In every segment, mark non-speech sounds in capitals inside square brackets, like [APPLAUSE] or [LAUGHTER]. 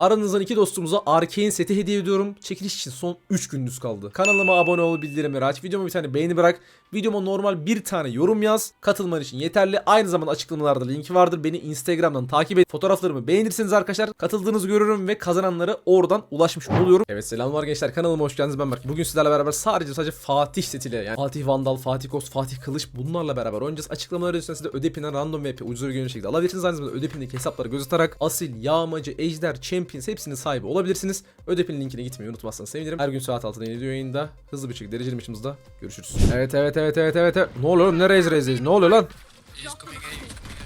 Aranızdan iki dostumuza Arcane seti hediye ediyorum. Çekiliş için son 3 gününüz kaldı. Kanalıma abone ol, bildirimleri aç, videoma bir tane beğeni bırak. Videoma normal bir tane yorum yaz. Katılman için yeterli. Aynı zamanda açıklamalarda linki vardır. Beni Instagram'dan takip et. Fotoğraflarımı beğenirseniz arkadaşlar katıldığınızı görürüm ve kazananlara oradan ulaşmış oluyorum. Evet selamlar gençler kanalıma hoş geldiniz ben Berk. Bugün sizlerle beraber sadece sadece Fatih setiyle yani Fatih Vandal, Fatih Kos, Fatih Kılıç bunlarla beraber oynayacağız. Açıklamalar üstüne de Ödepi'den random VP ucuz bir şekilde alabilirsiniz. Aynı zamanda Ödepi'ndeki hesapları göz atarak Asil, Yağmacı, Ejder, Champions hepsinin sahibi olabilirsiniz. Ödepi'nin linkine gitmeyi unutmazsanız sevinirim. Her gün saat 6'da yeni video yayında hızlı bir şekilde dereceli maçımızda görüşürüz. Evet evet evet evet evet. evet. Ne oluyor oğlum ne raise raise ne oluyor lan?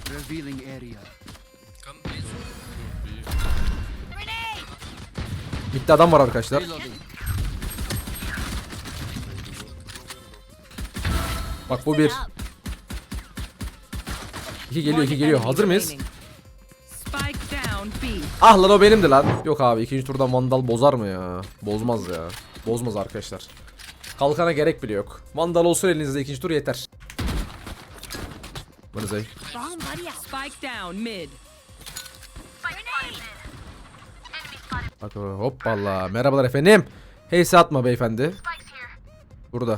Revealing area. Bitti adam var arkadaşlar. Bak bu bir. İki geliyor iki geliyor. Hazır mıyız? Ah lan o benimdi lan. Yok abi ikinci turdan Vandal bozar mı ya? Bozmaz ya. Bozmaz arkadaşlar. Kalkana gerek bile yok. Vandal olsun elinizde ikinci tur yeter. Mid. Bak hoppala. Merhabalar efendim. Heyse atma beyefendi. Burada.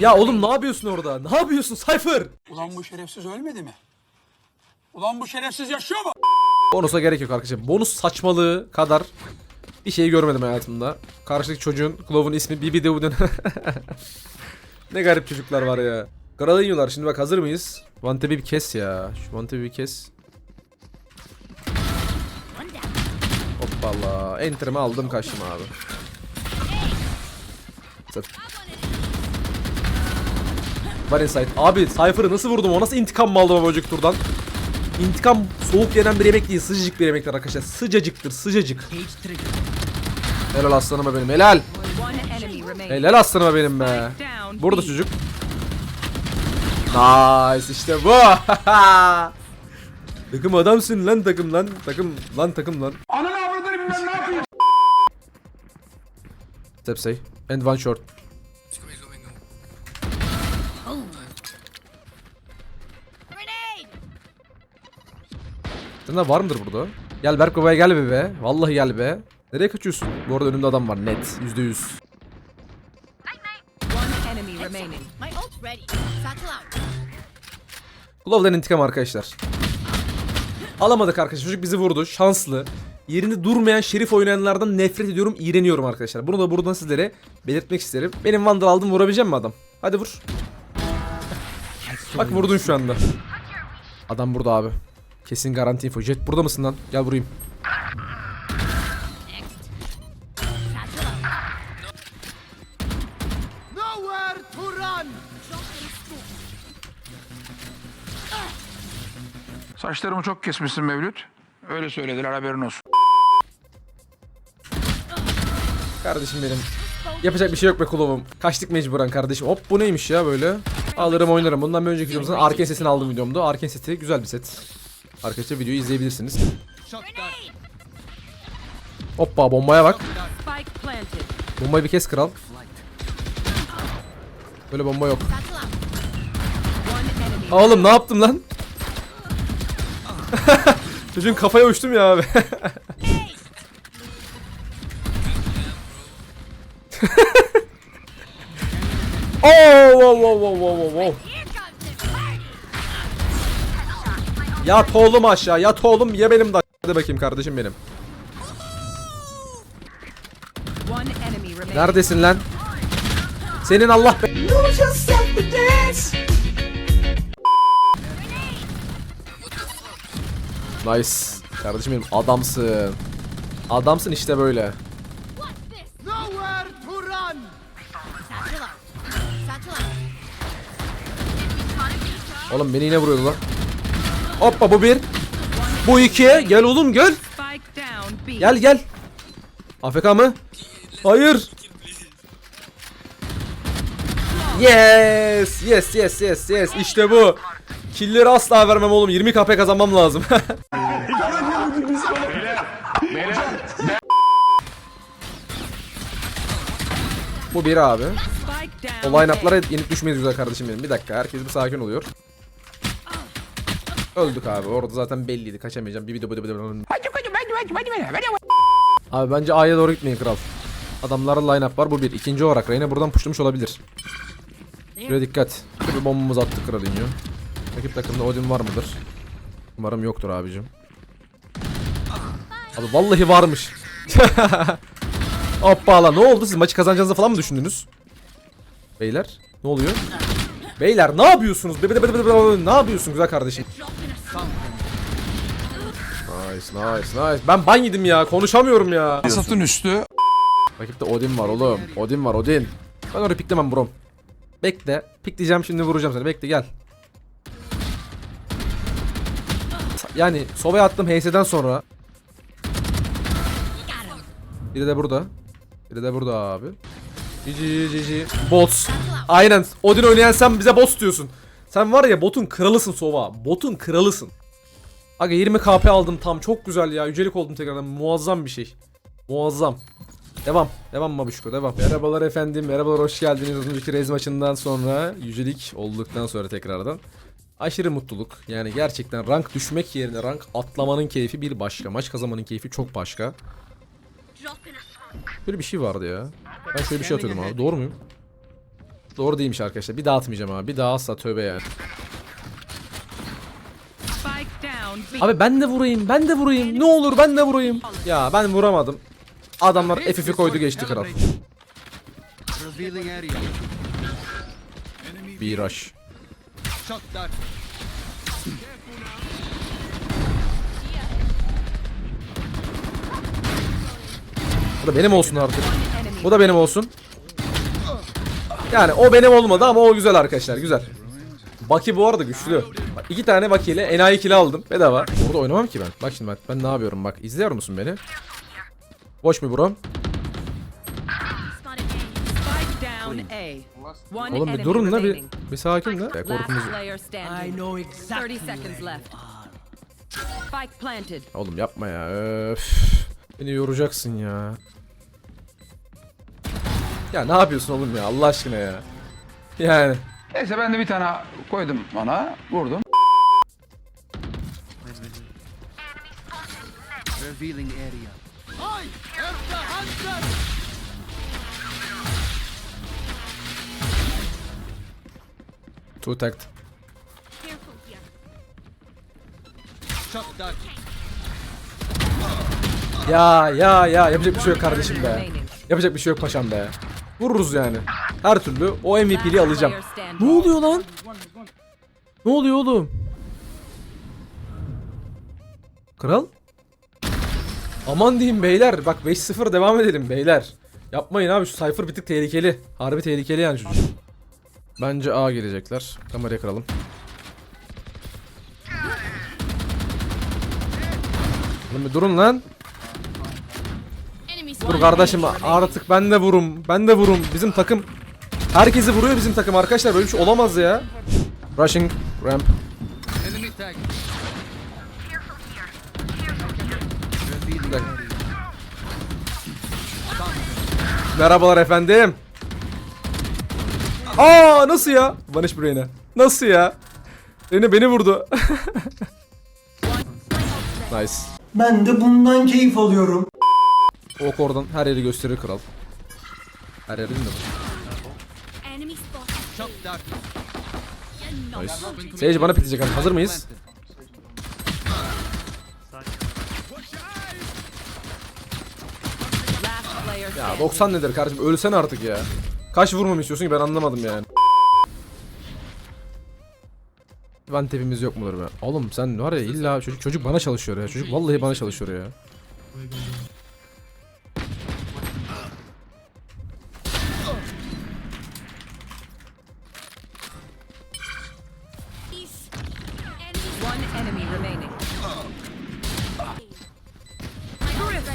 Ya oğlum ne yapıyorsun orada? Ne yapıyorsun Cypher? Ulan bu şerefsiz ölmedi mi? Ulan bu şerefsiz yaşıyor mu? Bonusa gerek yok arkadaşlar. Bonus saçmalığı kadar bir şey görmedim hayatımda. Karşıdaki çocuğun Clove'un ismi Bibi Deuden. [LAUGHS] ne garip çocuklar var ya. Kralı yiyorlar. Şimdi bak hazır mıyız? Vantep'i bir kes ya. Şu Vantep'i bir kes. Hoppala. Enter'ımı aldım kaçtım abi. Zat- Var inside. Abi Cypher'ı nasıl vurdum? O nasıl intikam mı aldım o böcek turdan? İntikam soğuk yenen bir yemek değil. Sıcacık bir yemektir arkadaşlar. Sıcacıktır. Sıcacık. Helal aslanıma benim. Helal. Helal aslanıma benim be. Burada çocuk. Nice işte bu. [LAUGHS] takım adamsın lan takım lan. Takım lan takım lan. Ananı avradını bilmem ne yapayım. Step say. And one short. Sen de var mıdır burada? Gel Berk babaya gel be be. Vallahi gel be. Nereye kaçıyorsun? Bu arada önümde adam var net. Yüzde yüz. Glove'dan intikam arkadaşlar. Alamadık arkadaşlar. Çocuk bizi vurdu. Şanslı. Yerinde durmayan şerif oynayanlardan nefret ediyorum. iğreniyorum arkadaşlar. Bunu da buradan sizlere belirtmek isterim. Benim Vandal aldım vurabilecek mi adam? Hadi vur. Bak vurdun şu anda. Adam burada abi. Kesin garanti info. Jet burada mısın lan? Gel vurayım. Saçlarımı çok kesmişsin Mevlüt. Öyle söylediler haberin olsun. Kardeşim benim. Yapacak bir şey yok be kulübüm. Kaçtık mecburen kardeşim. Hop bu neymiş ya böyle. Alırım oynarım. Bundan bir önceki videomuzdan Arken sesini aldım videomda. Arken sesi güzel bir set. Arkadaşlar videoyu izleyebilirsiniz. Hoppa bombaya bak. Bombayı bir kes kral. Böyle bomba yok. Aa, Oğlum ne yaptım lan? [LAUGHS] Çocuğun kafaya uçtum ya abi. [LAUGHS] oh, wow, wow, wow, wow, wow, wow. Yat oğlum aşağı, yat oğlum ye benim de. Hadi bakayım kardeşim benim. Neredesin lan? Senin Allah be... Nice. Kardeşim benim adamsın. Adamsın işte böyle. Oğlum beni yine vuruyordu lan. Hoppa bu bir. Bu iki. Gel oğlum gel. Gel gel. AFK mı? Hayır. Yes. Yes yes yes yes. İşte bu. Killleri asla vermem oğlum. 20 KP kazanmam lazım. [LAUGHS] bu bir abi. O line-up'lara A. yenik düşmeyiz güzel kardeşim benim. Bir dakika herkes bir sakin oluyor. Öldük abi. Orada zaten belliydi. Kaçamayacağım. Bir video Abi bence A'ya doğru gitmeyin kral. Adamların line up var bu bir. İkinci olarak Reyna buradan puşlamış olabilir. Şuraya dikkat. Bir bombamız attık Kralinho. Rakip takımda Odin var mıdır? Umarım yoktur abicim. Abi vallahi varmış. [LAUGHS] Hoppala ne oldu siz maçı kazanacağınızı falan mı düşündünüz? Beyler ne oluyor? Beyler ne yapıyorsunuz? Ne yapıyorsun güzel kardeşim? Nice nice nice. Ben ban yedim ya konuşamıyorum ya. Asatın üstü. Rakipte Odin var oğlum. Odin var Odin. Ben orayı piklemem brom. Bekle. Pikleyeceğim şimdi vuracağım seni. Bekle gel. Yani sobaya attım HS'den sonra. Biri de burada. Biri de burada abi. Cici. Bots. Aynen. Odin oynayan sen bize bots diyorsun. Sen var ya botun kralısın Sova. Botun kralısın. Aga 20 KP aldım tam. Çok güzel ya. Yücelik oldum tekrardan. Muazzam bir şey. Muazzam. Devam. Devam Mabuşko devam. Merhabalar efendim. Merhabalar hoş geldiniz. Önceki rez maçından sonra yücelik olduktan sonra tekrardan. Aşırı mutluluk. Yani gerçekten rank düşmek yerine rank atlamanın keyfi bir başka. Maç kazanmanın keyfi çok başka. Böyle bir şey vardı ya. Ben şöyle bir şey atıyordum abi. Doğru muyum? Doğru değilmiş arkadaşlar. Bir daha atmayacağım abi. Bir daha asla tövbe yani. Abi ben de vurayım. Ben de vurayım. Ne olur ben de vurayım. Ya ben vuramadım. Adamlar FF'i koydu geçti kral. Bir rush. Bu da benim olsun artık. Bu da benim olsun. Yani o benim olmadı ama o güzel arkadaşlar güzel. Baki bu arada güçlü. Bak, iki tane Baki ile enayi kill aldım bedava. Orada oynamam ki ben. Bak şimdi bak ben ne yapıyorum bak. İzliyor musun beni? Boş mu bro? Oğlum bir durun la bir, bir sakin. Ya, Last korkumuz. player standing. 30 seconds left. Spike planted. Oğlum yapma ya. Öf. Beni yoracaksın ya. Ya ne yapıyorsun oğlum ya Allah aşkına ya. Yani. Neyse ben de bir tane koydum ona. Vurdum. Revealing area. Hunter. Two tagged. Careful here. Ya ya ya yapacak bir şey yok kardeşim be. Yapacak bir şey yok paşam be. Vururuz yani. Her türlü o MVP'li alacağım. Ne oluyor lan? Ne oluyor oğlum? Kral? Aman diyeyim beyler. Bak 5-0 devam edelim beyler. Yapmayın abi şu Cypher bir tık tehlikeli. Harbi tehlikeli yani çocuk. Bence A gelecekler. Kamerayı kıralım. Durun lan. Dur kardeşim artık ben de vurum. Ben de vurum. Bizim takım herkesi vuruyor bizim takım arkadaşlar. Böyle bir şey olamaz ya. Rushing ramp. Merhabalar efendim. Aa nasıl ya? Vanish Brain'e. Nasıl ya? Rene beni vurdu. [LAUGHS] nice. Ben de bundan keyif alıyorum. Ok oradan her yeri gösterir kral. Her yeri dart. Nice. Sage bana pitecek abi. Hazır mıyız? Ya standing. 90 nedir kardeşim? Ölsen artık ya. Kaç vurmamı istiyorsun ki ben anlamadım yani. Ben tepimiz yok mudur be? Oğlum sen var ya illa çocuk çocuk bana çalışıyor ya. Çocuk vallahi bana çalışıyor ya.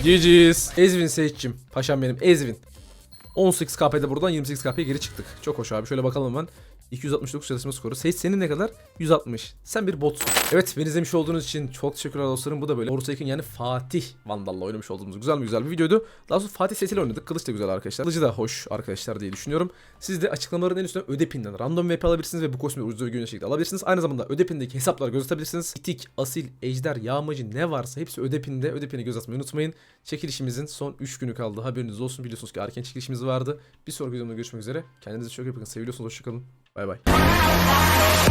GG's. Ezvin Sage'cim. Paşam benim Ezvin. 18 KP'de buradan 28 KP'ye geri çıktık. Çok hoş abi. Şöyle bakalım hemen. 269 çalışma skoru. Sage senin ne kadar? 160. Sen bir botsun. Evet beni izlemiş olduğunuz için çok teşekkürler dostlarım. Bu da böyle Forsaken yani Fatih Vandal'la oynamış olduğumuz güzel mi güzel bir videoydu. Daha sonra Fatih sesiyle oynadık. Kılıç da güzel arkadaşlar. Kılıcı da hoş arkadaşlar diye düşünüyorum. Siz de açıklamaların en üstüne Ödepin'den random VP alabilirsiniz ve bu kostümü ucuz güvenli şekilde alabilirsiniz. Aynı zamanda Ödepin'deki hesapları göz atabilirsiniz. İtik, Asil, Ejder, Yağmacı ne varsa hepsi Ödepin'de. Ödepin'e göz atmayı unutmayın. Çekilişimizin son 3 günü kaldı. Haberiniz olsun. Biliyorsunuz ki erken çekilişimiz vardı. Bir sonraki videomda görüşmek üzere. Kendinize çok iyi bakın. Seviyorsunuz. Hoşçakalın. Bay bay.